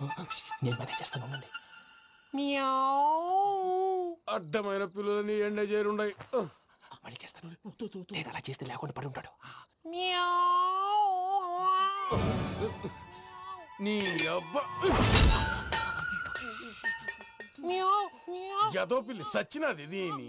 నేను మేనేజ్ చేస్తాను ఉండండి. అడ్డమైన పిల్లలని ఎండ చేరుండయి. మళ్ళీ చేస్తాను. నేను అలా చేస్తే లేకుండా పడి ఉంటాడు. నీ అబ్బ ఎదో పిల్లి సచ్చినది దీని.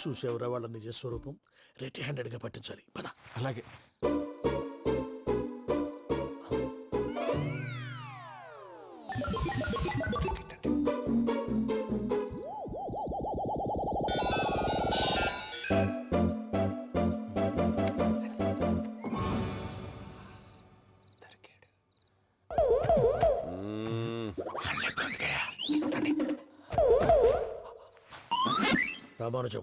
చూసేవరా వాళ్ళ నిజ స్వరూపం? రెట్టి హ్యాండెడ్గా పట్టించాలి. పద. అలాగే. రామానుజం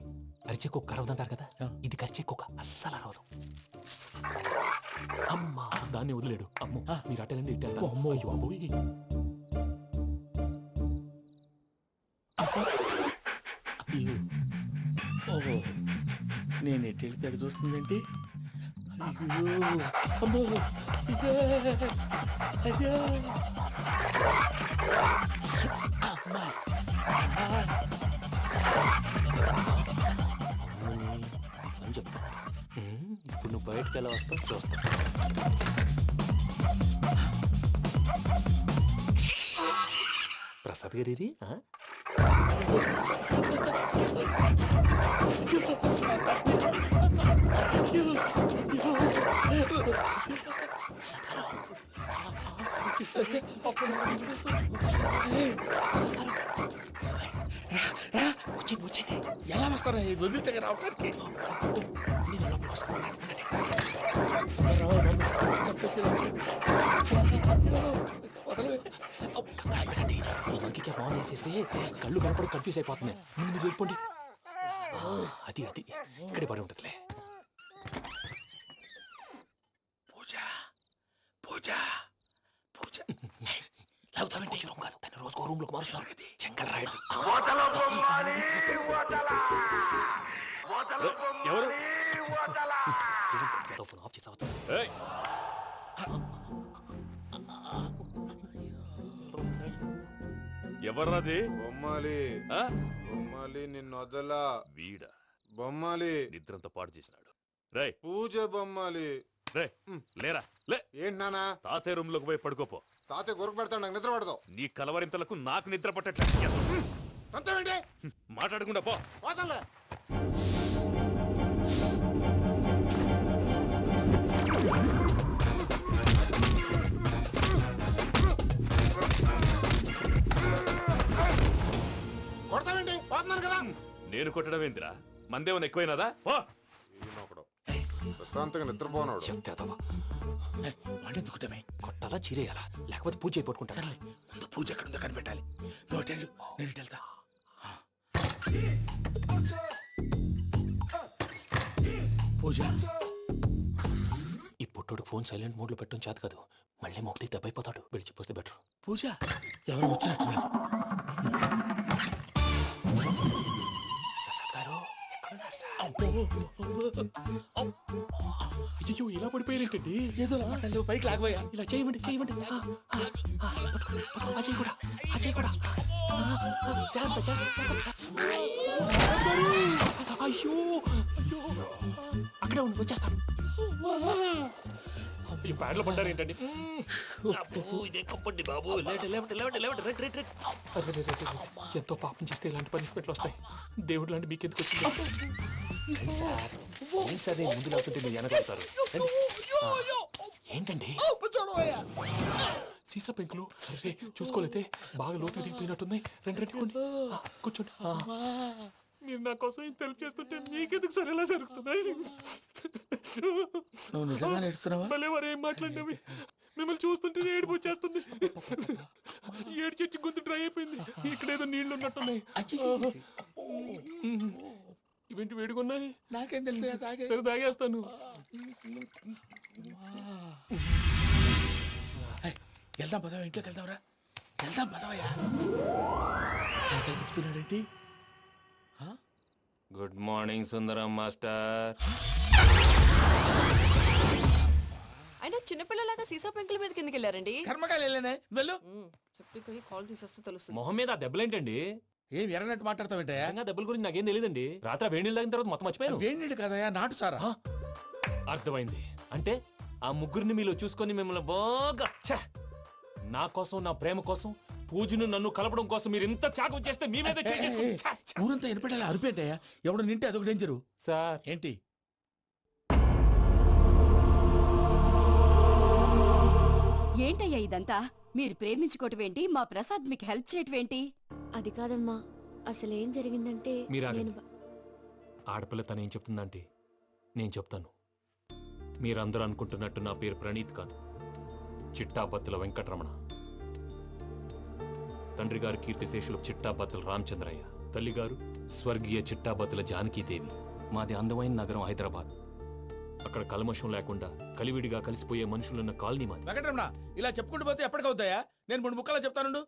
అరిచే కుక్క అరవదంటారు కదా? ఆ. ఇది కరిచే కుక్క అస్సలు అరవదు. అమ్మా దాన్ని వదిలేడు. అమ్మో. మీరు అటెండి ఇటు అమ్మో. అయ్యో అబ్బోయ్. ఓహో నేను ఎటు వెళ్తే అటు చూస్తుందంటే? అయ్యో. అమ్మో. ఇదే. అని చెప్తా. ఇప్పుడు నువ్వు బయటకు ఎలా వస్తావు చూస్తా. ప్రసాద్ గారి వచ్చింది వచ్చింది వస్తారా ఇది వదిలితే రావడానికి లంకికి బాల్ వేసేస్తే కళ్ళు కనపడి కన్ఫ్యూజ్ అయిపోతున్నాయి ముందు మీరు వెళ్ళిపోండి. అది అది. ఇక్కడే పడి ఉంటుందిలే. పూజ పూజ. రూమ్ కాదు. తన రోజుకో రూమ్లోకి శంకర్ రాయుడు. ఎవరు? ఫోన్ ఆఫ్ చేసావచ్చు! ఎవర్రాది? బొమ్మాలి. ఆ? బొమ్మాలి నిన్ను వదలా. వీడ? బొమ్మాలి. నిద్రంతా పాడు చేసినాడు. రే పూజ బొమ్మాలి. రే లేరా? లే! ఏంటి నానా తాతయ్య రూమ్లోకి పోయి పడుకోపో. తాతయ్య గురకు పెడతాడు నాకు నిద్ర పడదు. నీ కలవరింతలకు నాకు నిద్ర పట్టట్లేదు మాట్లాడకుండా పో. పోతాలే కొడతామండి పోతున్నాను కదా. నేను కొట్టడం ఏంటిరా మందేమన్నా ఎక్కువైనాదా? పో. ప్రశాంతంగా నిద్రపోనాడు. చెప్తేదవా వాడెందుకుంటామే కొట్టాలా చీరేయాలా? లేకపోతే పూజ అయిపోట్టుకుంటా ముందు పూజ ఎక్కడ ఉందో కనిపెట్టాలి వెళ్ళు నేను వెళ్తా. పూజ. ఈ పుట్టోడు ఫోన్ సైలెంట్ మోడ్లో పెట్టడం చేత కాదు. మళ్ళీ మొక్కి దెబ్బైపోతాడు. విడిచిపోతే బెటర్. పూజ ఎవరు వచ్చినట్టున్నారు ప్రసాద్ గారు ఎక్కడున్నారు సార్? అయ్యో ఇలా పడిపోయారేంటండి? ఏదో నువ్వు పైకి లాగబోయా. ఇలా చేయమండి చేయమండి కూడా కూడా జాగ్రత్త, జాగ్రత్త. అయ్యో అయ్యో. అక్కడే ఉండి వచ్చేస్తాను. ఈ బ్యాడ్లో పడ్డారు ఏంటండి ఇదే కప్పండి బాబు. ఎంతో పాపం చేస్తే ఇలాంటి పనిష్మెంట్లు వస్తాయి. దేవుడు లాంటి మీకు ఎందుకు వచ్చింది నేను ముందు లేకుంటే మీరు వెనకాడతారు ఏంటండి సీసా పెంకులు. అరే చూసుకోలేతే బాగా లోతు దిగిపోయినట్టున్నాయి రెండు రెండు కొన్ని ఆ, కూర్చోండి. మీరు నా కోసం ఇంత హెల్ప్ చేస్తుంటే మీకెందుకు సరే ఎలా జరుగుతున్నాయి నువ్వు నిజంగా నేర్చుతున్నావా? భలే వారు ఏం మాట్లాడినవి? మిమ్మల్ని చూస్తుంటే ఏడుపు వచ్చేస్తుంది. ఏడు చెట్టు గొంతు డ్రై అయిపోయింది. ఇక్కడ ఏదో నీళ్ళు ఉన్నట్టున్నాయి. ఇవేంటి వేడుకున్నాయి నాకేం తెలుసు తాగే. సరే తాగేస్తాను. వెళ్దాం పదవా ఇంట్లోకి వెళ్దాంరా. వెళ్దాం పదవయ్యా. నాకే చెప్తున్నాడేంటి గుడ్ మార్నింగ్ సుందరం మాస్టర్. అయినా చిన్నపిల్లలాగా సీసా పెంకుల మీద కిందకి వెళ్ళారండి. కర్మకాయలు వెళ్ళానే. వెళ్ళు. చెప్పి కాల్ తీసేస్తే తెలుస్తుంది. మొహం మీద ఆ దెబ్బలేంటండి? ఏం ఎర్రనట్టు మాట్లాడతావేంటయ్యా? నిజంగా దెబ్బల గురించి నాకేం తెలియదండి రాత్రి వేడి నీళ్ళు తాగిన తర్వాత మొత్తం మర్చిపోయాను. వేణిడు కదయ్యా నాటు సారా అర్థమైంది. అంటే ఆ ముగ్గురిని మీలో చూసుకొని మిమ్మల్ని బాగా ఛ! నా కోసం నా ప్రేమ కోసం పూజను నన్ను కలపడం కోసం మీరు ఇంత త్యాగం చేస్తే మీ మీద చేయి చేసుకుని- ఛ! ఛ! ఊరంతా వినపడేలా అరిపేంటయ్యా? ఎవడు నింటే అదొక డేంజరు. సార్. ఏంటి? ఏంటయ్యా ఇదంతా? మీరు ప్రేమించుకోవటం ఏంటి? మా ప్రసాద్ మీకు హెల్ప్ చేయటం ఏంటి? అది కాదమ్మా. అసలేం జరిగిందంటే మీరు ఆగండి. నేను బ- ఆడపిల్ల తను ఏం చెప్తుందంటే నేను చెప్తాను. మీరందరూ అనుకుంటున్నట్టు నా పేరు ప్రణీత్ కాదు. చిట్టాబత్తుల వెంకటరమణ. తండ్రి గారు కీర్తిశేషులు చిట్టాబత్తుల రామచంద్రయ్య. తల్లిగారు స్వర్గీయ చిట్టాబత్తుల జానకీదేవి. మాది అందమైన నగరం హైదరాబాద్. అక్కడ కల్మషం లేకుండా కలివిడిగా కలిసిపోయే మనుషులున్న కాలనీ మాది. వెంకటరమణ ఇలా చెప్పుకుంటూ పోతే ఎప్పటికవుతాయా? నేను మూడు ముక్కలా చెప్తానుండు.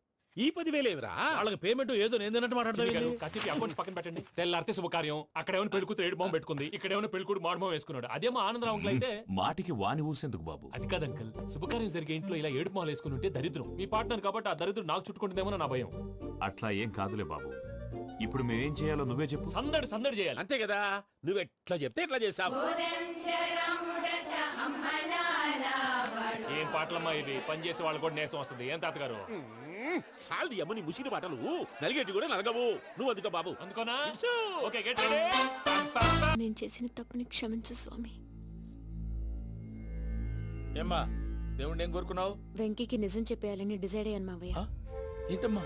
ఈ పదివేలేవిరా వాళ్ళకి పేమెంట్ ఏదో నేను మాట్లాడతావు కాసేపు అకౌంట్స్ పక్కన పెట్టండి. తెల్లారితే శుభకార్యం. అక్కడ ఏమైనా పెళ్ళి కూతురు ఏడు బాంబు పెట్టుకుంది. ఇక్కడ ఏమైనా పెళ్ళి కూతురు మాడు బాంబు వేసుకున్నాడు. అదేమో ఆనందరావు అంకుల్ అయితే మాటికి వాని ఊసేందుకు బాబు. అది కాదు అంకుల్. శుభకార్యం జరిగే ఇంట్లో ఇలా ఏడు మాలు వేసుకుని ఉంటే దరిద్రం. మీ పార్ట్నర్ కాబట్టి ఆ దరిద్రం నాకు చుట్టుకుంటుందేమో నా భయం. అట్లా ఏం కాదులే బాబు. ఇప్పుడు మేమేం చేయాలో నువ్వే చెప్పు. సందడి సందడి చేయాలి. అంతే కదా. నువ్వు ఎట్లా చెప్తే ఎట్లా చేసావు పాటలమ్మా ఇది పని చేసే వాళ్ళు కూడా నేసం వస్తుంది. ఏం తాతగారు? సాల్ది అమ్మ నీ ముసిరి మాటలు నలిగేటి కూడా నలగవు. నువ్వు అందుకో బాబు. అందుకోనా? ఓకే గెట్ నేను చేసిన తప్పుని క్షమించు స్వామి. ఏమ్మా దేవుణ్ణి ఏం కోరుకున్నావు? వెంకీకి నిజం చెప్పేయాలని డిసైడ్ అయ్యాను మావయ్య? ఏంటమ్మా?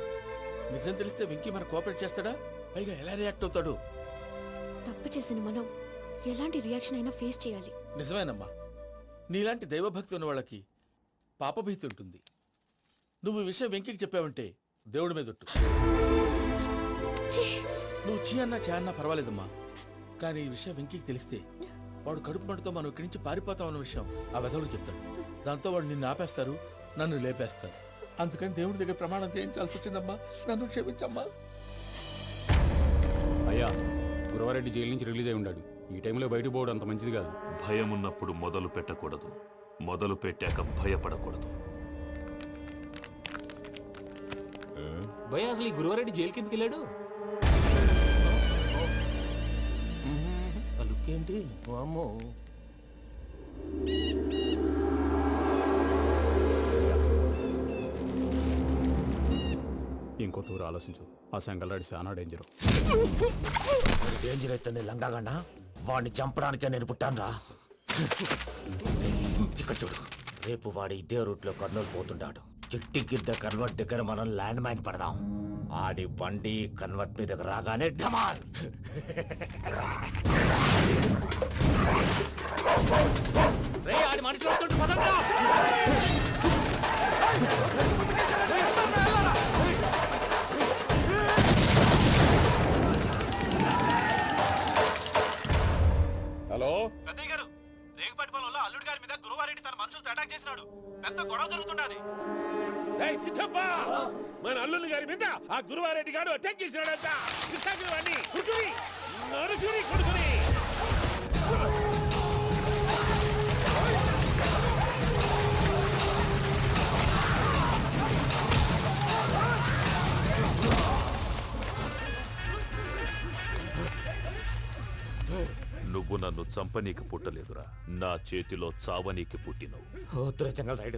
నిజం తెలిస్తే వెంకీ మన కోఆపరేట్ చేస్తాడా? పైగా ఎలా రియాక్ట్ అవుతాడు? తప్పు చేసిన మనం ఎలాంటి రియాక్షన్ అయినా ఫేస్ చేయాలి. నిజమేనమ్మా. నీలాంటి దైవభక్తి ఉన్న వాళ్ళకి పాపభీతి ఉంటుంది నువ్వు ఈ విషయం వెంకికి చెప్పావంటే దేవుడి మీద ఒట్టు! నువ్వు చీ అన్నా చే అన్నా పర్వాలేదమ్మా. కానీ ఈ విషయం వెంకికి తెలిస్తే వాడు కడుపు మంటతో మనం ఇక్కడి నుంచి పారిపోతాం అన్న విషయం ఆ వెధవుడు చెప్తాడు దాంతో వాడు నిన్ను ఆపేస్తారు నన్ను లేపేస్తారు. అందుకని దేవుడి దగ్గర ప్రమాణం చేయించాల్సి వచ్చిందమ్మా. నన్ను క్షమించమ్మా. అయ్యా గురవారెడ్డి జైలు నుంచి రిలీజ్ అయి ఉన్నాడు ఈ టైంలో బయటకు పోవడం అంత మంచిది కాదు. భయం ఉన్నప్పుడు మొదలు పెట్టకూడదు. మొదలు పెట్టాక భయపడకూడదు. భయ అసలు ఈ గురువారెడ్డి జైలు కిందకి వెళ్ళాడు లుక్ ఏంటి? వామ్మో. ఇంకో తూరు ఆలోచించు. ఆ సంగల్రాడి చాలా డేంజర్ డేంజర్ అయితే లంగాగండ వాడిని చంపడానికే నేను పుట్టానురా. ఇక్కడ చూడు. రేపు వాడు ఇదే రూట్లో కర్నూలు పోతుంటాడు. చిట్టి గిద్ద కన్వర్ట్ దగ్గర మనం ల్యాండ్ మైన్ పడదాం. ఆడి బండి కన్వర్ట్ మీద రాగానే ఢమాన్ రే ఆడి వస్తుంటే పదండి అటాక్ చేసినాడు. పెద్ద గొడవ జరుగుతున్నది సిద్ధప్ప! మన అల్లుని గారి మీద ఆ గురువారెడ్డి గారు అటాక్ చేసినాడంట. కృష్ణాగిరి వాడిని కుడుకుని చంపనీకి పుట్టలేదురా. నా చేతిలో చావనీకి పుట్టినవు. వద్దురా జంగల్ రైడ్.